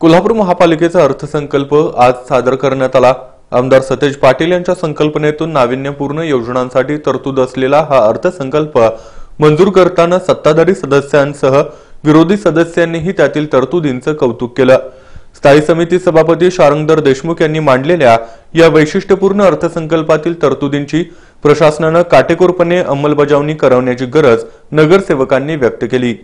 कोल्हापूर महापालिकेचा अर्थसंकल्प आज सादर करण्यात आला. आमदार सतेज पाटील यांच्या संकल्पनेतून नाविन्यपूर्ण योजनांसाठी तरतूद असलेला हा अर्थसंकल्प मंजूर करताना सत्ताधारी सदस्यांसह विरोधी सदस्यांनीही त्यातील तरतुदींचं कौतुक केलं. स्थायी समिती सभापती शारंगधर देशमुख यांनी मांडलेल्या या वैशिष्ट्यपूर्ण अर्थसंकल्पातील तरतुदींची प्रशासनानं काटेकोरपणे अंमलबजावणी करवण्याची गरज नगरसेवकांनी व्यक्त केली.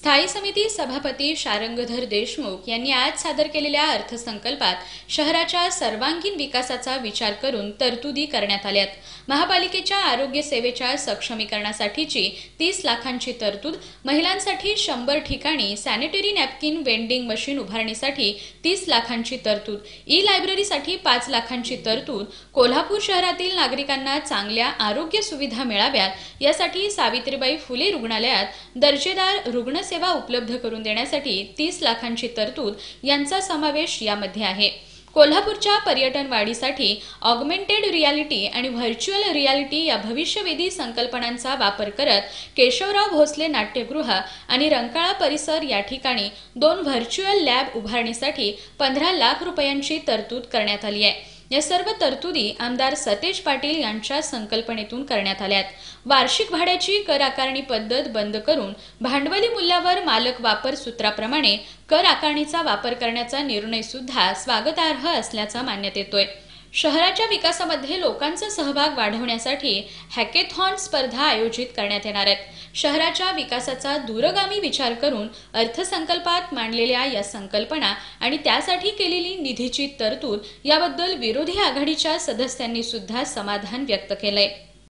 स्थायी समिती सभापती शारंगधर देशमुख यांनी आज सादर केलेल्या अर्थसंकल्पात शहराच्या सर्वांगीण विकासाचा विचार करून तरतुदी करण्यात आल्यात महापालिकेच्या आरोग्य सेवेच्या सक्षमीकरणासाठीची तीस लाखांची तरतूद महिलांसाठी शंभर ठिकाणी सॅनिटरी नॅपकिन वेंडिंग मशीन उभारणीसाठी तीस लाखांची तरतूद ई लायब्ररीसाठी पाच लाखांची तरतूद कोल्हापूर शहरातील नागरिकांना चांगल्या आरोग्य सुविधा मिळाव्यात यासाठी सावित्रीबाई फुले रुग्णालयात दर्जेदार रुग्ण सेवा उपलब्ध करून देण्यासाठी तीस लाखांची तरतूद यांचा समावेश यामध्ये आहे. कोल्हापूरच्या पर्यटन वाढीसाठी ऑगमेंटेड रियालिटी आणि व्हर्च्युअल रियालिटी या भविष्यवेधी संकल्पनांचा वापर करत केशवराव भोसले नाट्यगृह आणि रंकाळा परिसर या ठिकाणी दोन व्हर्च्युअल लॅब उभारणीसाठी पंधरा लाख रुपयांची तरतूद करण्यात आली आहे. या सर्व तरतुदी आमदार सतेज पाटील यांच्या संकल्पनेतून करण्यात आल्यात. वार्षिक भाड्याची कर आकारणी पद्धत बंद करून भांडवली मूल्यावर मालक वापर सूत्राप्रमाणे कर आकारणीचा वापर करण्याचा निर्णय सुद्धा स्वागतार्ह असल्याचा मान्यत येतोय. शहराच्या विकासामध्ये लोकांचा सहभाग वाढवण्यासाठी हॅकेथॉन स्पर्धा आयोजित करण्यात येणार आहेत. शहराच्या विकासाचा दूरगामी विचार करून अर्थसंकल्पात मांडलेल्या या संकल्पना आणि त्यासाठी केलेली निधीची तरतूद याबद्दल विरोधी आघाडीच्या सदस्यांनी सुद्धा समाधान व्यक्त केलंय.